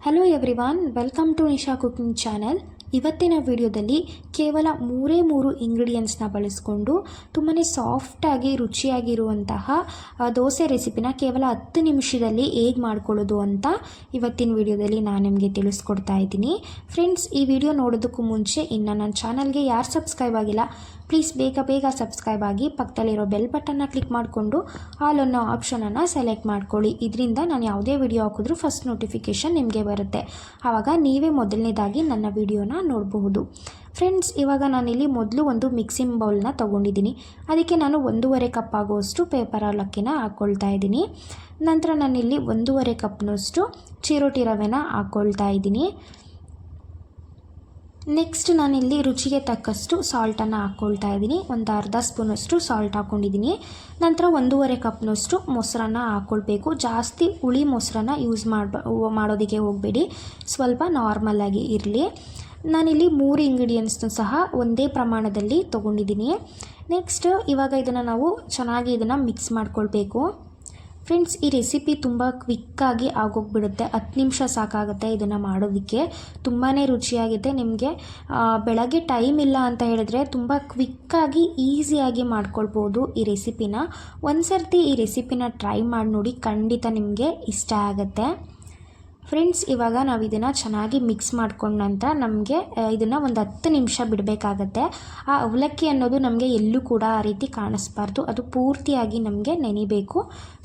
Hello everyone welcome to Nisha cooking channel ಇವತ್ತಿನ ವಿಡಿಯೋದಲ್ಲಿ ಕೇವಲ ಮೂರೇ ಮೂರು ಇಂಗ್ರೀಡಿಯೆಂಟ್ಸ್ನ ಬಳಸ್ಕೊಂಡು ತುಂಬಾ ಸಾಫ್ಟಾಗಿ ರುಚಿಯಾಗಿರುವಂತಹ ದೋಸೆ ರೆಸಿಪಿನ ಕೇವಲ ಹತ್ತು ನಿಮಿಷದಲ್ಲಿ ಹೇಗೆ ಮಾಡ್ಕೊಳ್ಳೋದು ಅಂತ ಇವತ್ತಿನ ವಿಡಿಯೋದಲ್ಲಿ ನಾನು ನಿಮಗೆ ತಿಳಿಸ್ಕೊಡ್ತಾ ಇದ್ದೀನಿ. ಫ್ರೆಂಡ್ಸ್ ಈ ವಿಡಿಯೋ ನೋಡೋದಕ್ಕೂ ಮುಂಚೆ ಇನ್ನು ನನ್ನ ಚಾನಲ್ಗೆ ಯಾರು ಸಬ್ಸ್ಕ್ರೈಬ್ ಆಗಿಲ್ಲ ಪ್ಲೀಸ್ ಬೇಗ ಬೇಗ ಸಬ್ಸ್ಕ್ರೈಬ್ ಆಗಿ ಪಕ್ಕದಲ್ಲಿರೋ ಬೆಲ್ ಬಟನ್ನ ಕ್ಲಿಕ್ ಮಾಡಿಕೊಂಡು ಆಲ್ ಅನ್ನೋ ಆಪ್ಷನನ್ನು ಸೆಲೆಕ್ಟ್ ಮಾಡ್ಕೊಳ್ಳಿ. ಇದರಿಂದ ನಾನು ಯಾವುದೇ ವಿಡಿಯೋ ಹಾಕಿದ್ರೂ ಫಸ್ಟ್ ನೋಟಿಫಿಕೇಷನ್ ನಿಮಗೆ ಬರುತ್ತೆ. ಆವಾಗ ನೀವೇ ಮೊದಲನೇದಾಗಿ ನನ್ನ ವಿಡಿಯೋನ ನೋಡಬಹುದು. ಫ್ರೆಂಡ್ಸ್ ಇವಾಗ ನಾನಿಲ್ಲಿ ಮೊದಲು ಒಂದು ಮಿಕ್ಸಿಂಗ್ ಬೌಲ್ನ ತೊಗೊಂಡಿದ್ದೀನಿ. ಅದಕ್ಕೆ ನಾನು ಒಂದೂವರೆ ಕಪ್ ಆಗುವಷ್ಟು ಪೇಪರ್ ಅವಲಕ್ಕಿನ ಹಾಕ್ಕೊಳ್ತಾ ಇದ್ದೀನಿ. ನಂತರ ನಾನಿಲ್ಲಿ ಒಂದೂವರೆ ಕಪ್ನಷ್ಟು ಚಿರೋಟಿ ರವೆನ ಹಾಕ್ಕೊಳ್ತಾ ಇದ್ದೀನಿ. ನೆಕ್ಸ್ಟ್ ನಾನಿಲ್ಲಿ ರುಚಿಗೆ ತಕ್ಕಷ್ಟು ಸಾಲ್ಟನ್ನು ಹಾಕ್ಕೊಳ್ತಾ ಇದ್ದೀನಿ. ಒಂದು ಅರ್ಧ ಸ್ಪೂನಷ್ಟು ಸಾಲ್ಟ್ ಹಾಕ್ಕೊಂಡಿದ್ದೀನಿ ನಂತರ ಒಂದೂವರೆ ಕಪ್ನಷ್ಟು ಮೊಸರನ್ನ ಹಾಕ್ಕೊಳ್ಬೇಕು ಜಾಸ್ತಿ ಹುಳಿ ಮೊಸರನ್ನ ಯೂಸ್ ಮಾಡ್ಬ, ಮಾಡೋದಕ್ಕೆ ಹೋಗಬೇಡಿ. ಸ್ವಲ್ಪ ನಾರ್ಮಲಾಗಿ ಇರಲಿ. ನಾನಿಲ್ಲಿ ಮೂರು ಇಂಗ್ರೀಡಿಯೆಂಟ್ಸ್ನು ಸಹ ಒಂದೇ ಪ್ರಮಾಣದಲ್ಲಿ ತೊಗೊಂಡಿದ್ದೀನಿ. ನೆಕ್ಸ್ಟ್ ಇವಾಗ ಇದನ್ನು ನಾವು ಚೆನ್ನಾಗಿ ಇದನ್ನು ಮಿಕ್ಸ್ ಮಾಡ್ಕೊಳ್ಬೇಕು. ಫ್ರೆಂಡ್ಸ್, ಈ ರೆಸಿಪಿ ತುಂಬ ಕ್ವಿಕ್ಕಾಗಿ ಆಗೋಗ್ಬಿಡುತ್ತೆ. ಹತ್ತು ನಿಮಿಷ ಸಾಕಾಗುತ್ತೆ ಇದನ್ನು ಮಾಡೋದಕ್ಕೆ. ತುಂಬಾ ರುಚಿಯಾಗಿದೆ ನಿಮಗೆ ಬೆಳಗ್ಗೆ ಟೈಮ್ ಇಲ್ಲ ಅಂತ ಹೇಳಿದ್ರೆ ತುಂಬ ಕ್ವಿಕ್ಕಾಗಿ ಈಸಿಯಾಗಿ ಮಾಡ್ಕೊಳ್ಬೋದು ಈ ರೆಸಿಪಿನ. ಒಂದು ಸರ್ತಿ ಈ ರೆಸಿಪಿನ ಟ್ರೈ ಮಾಡಿ ನೋಡಿ ಖಂಡಿತ ನಿಮಗೆ ಇಷ್ಟ ಆಗುತ್ತೆ. ಫ್ರೆಂಡ್ಸ್, ಇವಾಗ ನಾವು ಇದನ್ನು ಚೆನ್ನಾಗಿ ಮಿಕ್ಸ್ ಮಾಡ್ಕೊಂಡ ನಂತರ ನಮಗೆ ಇದನ್ನು ಒಂದು ಹತ್ತು ನಿಮಿಷ ಬಿಡಬೇಕಾಗತ್ತೆ. ಆ ಅವಲಕ್ಕಿ ಅನ್ನೋದು ನಮಗೆ ಎಲ್ಲೂ ಕೂಡ ಆ ರೀತಿ ಕಾಣಿಸ್ಬಾರ್ದು. ಅದು ಪೂರ್ತಿಯಾಗಿ ನಮಗೆ ನೆನಿಬೇಕು.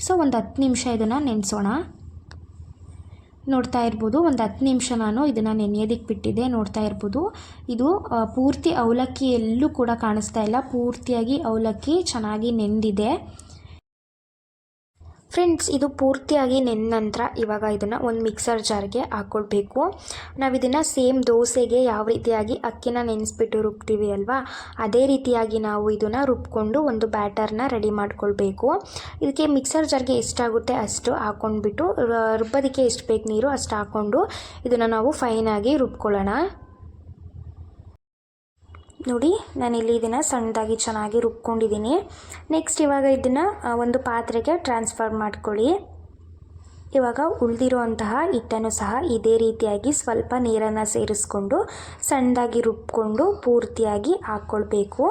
ಸೊ, ಒಂದು ಹತ್ತು ನಿಮಿಷ ಇದನ್ನು ನೆನೆಸೋಣ. ನೋಡ್ತಾ ಇರ್ಬೋದು, ಒಂದು ಹತ್ತು ನಿಮಿಷ ನಾನು ಇದನ್ನು ನೆನೆಯೋದಕ್ಕೆ ಬಿಟ್ಟಿದ್ದೆ. ನೋಡ್ತಾ ಇರ್ಬೋದು, ಇದು ಪೂರ್ತಿ ಅವಲಕ್ಕಿ ಎಲ್ಲೂ ಕೂಡ ಕಾಣಿಸ್ತಾ ಇಲ್ಲ. ಪೂರ್ತಿಯಾಗಿ ಅವಲಕ್ಕಿ ಚೆನ್ನಾಗಿ ನೆಂದಿದೆ. ಫ್ರೆಂಡ್ಸ್, ಇದು ಪೂರ್ತಿಯಾಗಿ ನೆನ್ನ ನಂತರ ಇವಾಗ ಇದನ್ನು ಒಂದು ಮಿಕ್ಸರ್ ಜಾರ್ಗೆ ಹಾಕ್ಕೊಳ್ಬೇಕು ನಾವು ಇದನ್ನು ಸೇಮ್ ದೋಸೆಗೆ ಯಾವ ರೀತಿಯಾಗಿ ಅಕ್ಕಿನ ನೆನೆಸ್ಬಿಟ್ಟು ರುಬ್ತೀವಿ ಅಲ್ವಾ, ಅದೇ ರೀತಿಯಾಗಿ ನಾವು ಇದನ್ನು ರುಬ್ಕೊಂಡು ಒಂದು ಬ್ಯಾಟರ್ನ ರೆಡಿ ಮಾಡ್ಕೊಳ್ಬೇಕು. ಇದಕ್ಕೆ ಮಿಕ್ಸರ್ ಜಾರ್ಗೆ ಎಷ್ಟಾಗುತ್ತೆ ಅಷ್ಟು ಹಾಕ್ಕೊಂಡ್ಬಿಟ್ಟು ರುಬ್ಬೋದಕ್ಕೆ ಎಷ್ಟು ಬೇಕು ನೀರು ಅಷ್ಟು ಹಾಕ್ಕೊಂಡು ಇದನ್ನು ನಾವು ಫೈನಾಗಿ ರುಬ್ಕೊಳ್ಳೋಣ. ನೋಡಿ, ನಾನಿಲ್ಲಿ ಇದನ್ನು ಸಣ್ಣದಾಗಿ ಚೆನ್ನಾಗಿ ರುಬ್ಕೊಂಡಿದ್ದೀನಿ. ನೆಕ್ಸ್ಟ್ ಇವಾಗ ಇದನ್ನು ಒಂದು ಪಾತ್ರೆಗೆ ಟ್ರಾನ್ಸ್ಫರ್ ಮಾಡ್ಕೊಳ್ಳಿ. ಇವಾಗ ಉಳಿದಿರುವಂತಹ ಹಿಟ್ಟನ್ನು ಸಹ ಇದೇ ರೀತಿಯಾಗಿ ಸ್ವಲ್ಪ ನೀರನ್ನು ಸೇರಿಸ್ಕೊಂಡು ಸಣ್ಣದಾಗಿ ರುಬ್ಕೊಂಡು ಪೂರ್ತಿಯಾಗಿ ಹಾಕ್ಕೊಳ್ಬೇಕು.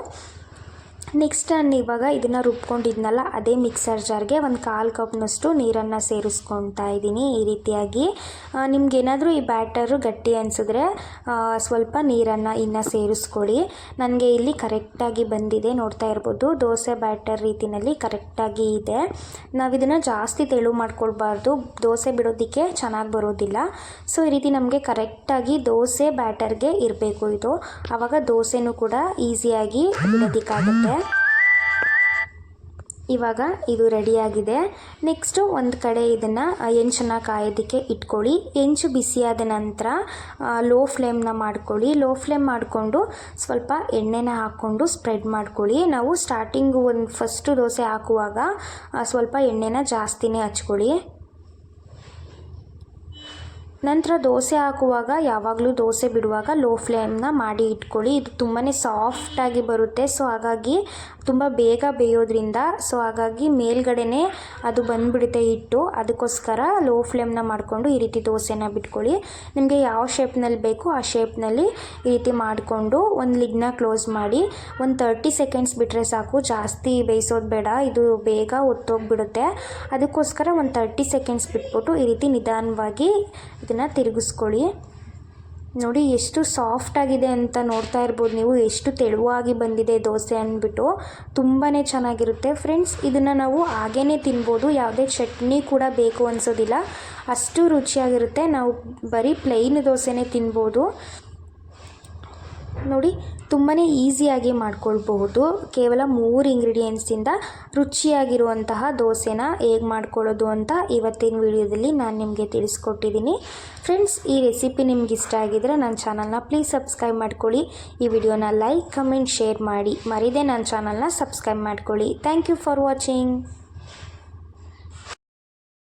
ನೆಕ್ಸ್ಟ್ ನಾನು ಇವಾಗ ಇದನ್ನು ರುಬ್ಕೊಂಡಿದ್ನಲ್ಲ, ಅದೇ ಮಿಕ್ಸರ್ ಜಾರ್ಗೆ ಒಂದು ಕಾಲು ಕಪ್ನಷ್ಟು ನೀರನ್ನು ಸೇರಿಸ್ಕೊತಾ ಇದ್ದೀನಿ ಈ ರೀತಿಯಾಗಿ. ನಿಮ್ಗೇನಾದರೂ ಈ ಬ್ಯಾಟರು ಗಟ್ಟಿ ಅನಿಸಿದ್ರೆ ಸ್ವಲ್ಪ ನೀರನ್ನು ಇನ್ನು ಸೇರಿಸ್ಕೊಳ್ಳಿ. ನನಗೆ ಇಲ್ಲಿ ಕರೆಕ್ಟಾಗಿ ಬಂದಿದೆ, ನೋಡ್ತಾ ಇರ್ಬೋದು. ದೋಸೆ ಬ್ಯಾಟರ್ ರೀತಿಯಲ್ಲಿ ಕರೆಕ್ಟಾಗಿ ಇದೆ. ನಾವು ಇದನ್ನು ಜಾಸ್ತಿ ತೆಳು ಮಾಡ್ಕೊಳ್ಬಾರ್ದು. ದೋಸೆ ಬಿಡೋದಕ್ಕೆ ಚೆನ್ನಾಗಿ ಬರೋದಿಲ್ಲ. ಸೊ ಈ ರೀತಿ ನಮಗೆ ಕರೆಕ್ಟಾಗಿ ದೋಸೆ ಬ್ಯಾಟರ್ಗೆ ಇರಬೇಕು ಇದು. ಆವಾಗ ದೋಸೆನೂ ಕೂಡ ಈಸಿಯಾಗಿ ಬಿಡೋದಕ್ಕಾಗುತ್ತೆ. ಇವಾಗ ಇದು ರೆಡಿಯಾಗಿದೆ. ನೆಕ್ಸ್ಟು ಒಂದು ಕಡೆ ಇದನ್ನು ಹೆಂಚನ್ನ ಕಾಯೋದಕ್ಕೆ ಇಟ್ಕೊಳ್ಳಿ. ಹೆಂಚು ಬಿಸಿಯಾದ ನಂತರ ಲೋ ಫ್ಲೇಮ್ನ ಮಾಡ್ಕೊಳ್ಳಿ. ಲೋ ಫ್ಲೇಮ್ ಮಾಡಿಕೊಂಡು ಸ್ವಲ್ಪ ಎಣ್ಣೆನ ಹಾಕ್ಕೊಂಡು ಸ್ಪ್ರೆಡ್ ಮಾಡ್ಕೊಳ್ಳಿ. ನಾವು ಸ್ಟಾರ್ಟಿಂಗು ಒಂದು ಫಸ್ಟು ದೋಸೆ ಹಾಕುವಾಗ ಸ್ವಲ್ಪ ಎಣ್ಣೆನ ಜಾಸ್ತಿನೇ ಹಚ್ಕೊಳ್ಳಿ. ನಂತರ ದೋಸೆ ಹಾಕುವಾಗ ಯಾವಾಗಲೂ ದೋಸೆ ಬಿಡುವಾಗ ಲೋ ಫ್ಲೇಮ್ನ ಮಾಡಿ ಇಟ್ಕೊಳ್ಳಿ. ಇದು ತುಂಬಾ ಸಾಫ್ಟಾಗಿ ಬರುತ್ತೆ. ಸೊ ಹಾಗಾಗಿ ತುಂಬ ಬೇಗ ಬೇಯೋದ್ರಿಂದ ಸೊ ಹಾಗಾಗಿ ಮೇಲ್ಗಡೆನೇ ಅದು ಬಂದುಬಿಡುತ್ತೆ ಹಿಟ್ಟು. ಅದಕ್ಕೋಸ್ಕರ ಲೋ ಫ್ಲೇಮ್ನ ಮಾಡಿಕೊಂಡು ಈ ರೀತಿ ದೋಸೆನ ಬಿಟ್ಕೊಳ್ಳಿ. ನಿಮಗೆ ಯಾವ ಶೇಪ್ನಲ್ಲಿ ಬೇಕು ಆ ಶೇಪ್ನಲ್ಲಿ ಈ ರೀತಿ ಮಾಡಿಕೊಂಡು ಒಂದು ಲಿಗ್ನ ಕ್ಲೋಸ್ ಮಾಡಿ, ಒಂದು ತರ್ಟಿ ಸೆಕೆಂಡ್ಸ್ ಬಿಟ್ಟರೆ ಸಾಕು. ಜಾಸ್ತಿ ಬೇಯಿಸೋದು ಬೇಡ. ಇದು ಬೇಗ ಒತ್ತೋಗ್ಬಿಡುತ್ತೆ. ಅದಕ್ಕೋಸ್ಕರ ಒಂದು ತರ್ಟಿ ಸೆಕೆಂಡ್ಸ್ ಬಿಟ್ಬಿಟ್ಟು ಈ ರೀತಿ ನಿಧಾನವಾಗಿ ಇದನ್ನು ತಿರುಗಿಸ್ಕೊಳ್ಳಿ. ನೋಡಿ, ಎಷ್ಟು ಸಾಫ್ಟ್ ಆಗಿದೆ ಅಂತ ನೋಡ್ತಾ ಇರ್ಬೋದು ನೀವು. ಎಷ್ಟು ತೆಳುವಾಗಿ ಬಂದಿದೆ ದೋಸೆ ಅಂದ್ಬಿಟ್ಟು. ತುಂಬಾ ಚೆನ್ನಾಗಿರುತ್ತೆ. ಫ್ರೆಂಡ್ಸ್ ಇದನ್ನು ನಾವು ಹಾಗೇ ತಿನ್ಬೋದು. ಯಾವುದೇ ಚಟ್ನಿ ಕೂಡ ಬೇಕು ಅನಿಸೋದಿಲ್ಲ. ಅಷ್ಟು ರುಚಿಯಾಗಿರುತ್ತೆ. ನಾವು ಬರೀ ಪ್ಲೈನ್ ದೋಸೆನೇ ತಿನ್ಬೋದು. ನೋಡಿ ತುಂಬಾ ಈಸಿಯಾಗಿ ಮಾಡ್ಕೊಳ್ಬಹುದು. ಕೇವಲ ಮೂರು ಇಂಗ್ರೀಡಿಯೆಂಟ್ಸಿಂದ ರುಚಿಯಾಗಿರುವಂತಹ ದೋಸೆನ ಹೇಗೆ ಮಾಡ್ಕೊಳ್ಳೋದು ಅಂತ ಇವತ್ತಿನ ವಿಡಿಯೋದಲ್ಲಿ ನಾನು ನಿಮಗೆ ತಿಳಿಸ್ಕೊಟ್ಟಿದ್ದೀನಿ ಫ್ರೆಂಡ್ಸ್ ಈ ರೆಸಿಪಿ ನಿಮ್ಗೆ ಇಷ್ಟ ಆಗಿದ್ರೆ ನನ್ನ ಚಾನಲ್ನ ಪ್ಲೀಸ್ ಸಬ್ಸ್ಕ್ರೈಬ್ ಮಾಡ್ಕೊಳ್ಳಿ. ಈ ವಿಡಿಯೋನ ಲೈಕ್ ಕಮೆಂಟ್ ಶೇರ್ ಮಾಡಿ. ಮರಿದೇ ನನ್ನ ಚಾನಲ್ನ ಸಬ್ಸ್ಕ್ರೈಬ್ ಮಾಡ್ಕೊಳ್ಳಿ. Thank you for watching